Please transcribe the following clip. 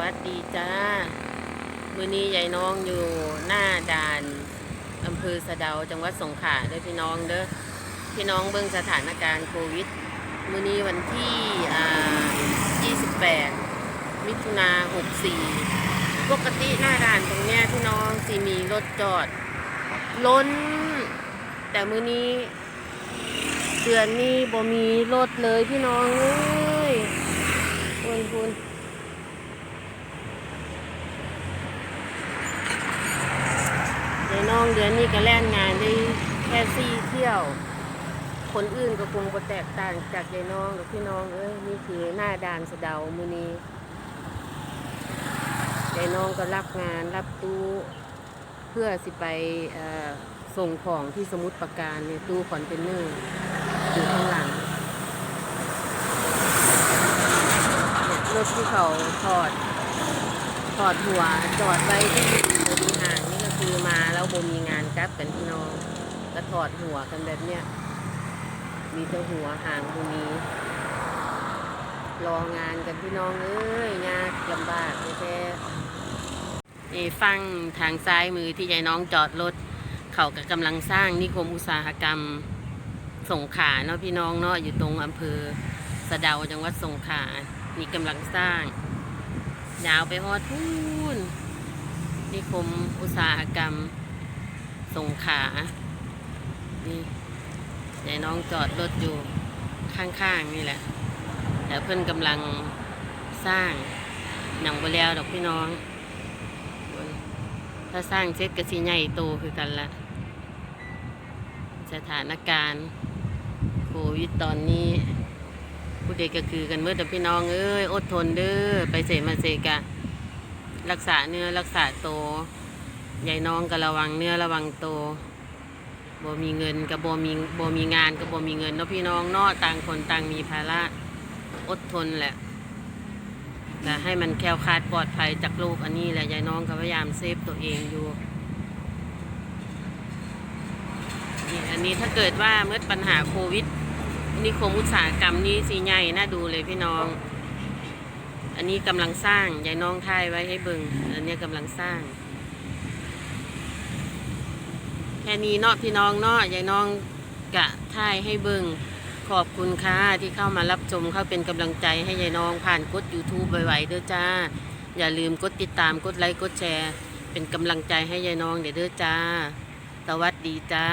วัสดีจ้า มือนี้ยายน้องอยู่หน้าด่านอำเภอสะเดาจังหวัดสงขลาเด้อพี่น้องเด้อพี่น้องเบิ่งสถานการณ์โควิด มือนี้วันที่อ่า28 มิถุนา64 ปกติหน้าด่านตรงเนี้ยพี่น้องสิมีรถจอด ล้น แต่มือนี้เดือนนี้บ่มีรถเลยพี่น้องเอ้ยคุณคุณเดี๋ยวน้ องเดือนนี้ก็แล่นงานได้แค่สี่เที่ยว คนอื่นก็คงบ่แตกต่างจากยายน้องกับพี่น้องเอ้ยนี่คือหน้าด่านสะเดามือนี้ยายน้องก็รับงานรับตู้เพื่อสิไปส่งของที่สมุทรปราการในตู้คอนเทนเนอร์อยู่ข้างหลังรถที่เขาถอดถอดหัวจอดไว้ที่บริหารนี่ก็ คือมาแล้วบมีงานกลับกันพี่น้องก็ถอดหัวกันแบบเนี้ยมีแต่หัวหางตรงนี้รองานกันพี่น้องเอ้ยยากลำบากแท้นี่ฟังทางซ้ายมือที่ยายน้องจอดรถเขาก็กำลังสร้างนิคมอุตสาหกรรมสงขลาเนาะพี่น้องเนาะอยู่ตรงอำเภอสะเดาจังหวัดสงขลานี่กำลังสร้างยาวไปฮอดทูนนิ คมอุตสาหกรรมสงขานี่ยายน้องจอดรถอยู่ข้างๆนี่แหละแต่เพื่อนกำลังสร้างหนังบแล้วดอกพี่น้อง ถ้าสร้างเสร็จก็สิใหญ่โตคือกันละสถานการณ์โควิดตอนนี้ผู้เด็กก็คือกันเมื่อแต่พี่น้องเอ้ยอดทนเด้อไปเสมาเสกะ รักษาเนื้อรักษาโตยายน้องก็ระวังเนื้อระวังโตบ่มีเงินกับบ่มีบ่มีงานกับบ่มีเงินเนาะพี่น้องเนาะต่างคนต่างมีภาระอดทนแหละแต่ให้มันแคล้วคลาดปลอดภัยจากโรคอันนี้แหละยายน้องก็พยายามเซฟตัวเองอยู่นี่อันนี้ถ้าเกิดว่าเมื่อปัญหาโควิดนิคมอุตสาหกรรมนี้สีใหญ่น่าดูเลยพี่น้อง อันนี้กำลังสร้างยายน้องทายไว้ให้เบิงอันนี้กำลังสร้าง แค่นี้เนาะพี่น้องเนาะยายน้องกะทายให้เบิงขอบคุณค่ะที่เข้ามารับชมเข้าเป็นกำลังใจให้ยายน้องผ่านกด YouTube ไวๆเด้อจ้า อย่าลืมกดติดตามกดไลค์กดแชร์ เป็นกำลังใจให้ยายน้องเดี๋ยวเด้อจ้า สวัสดีจ้า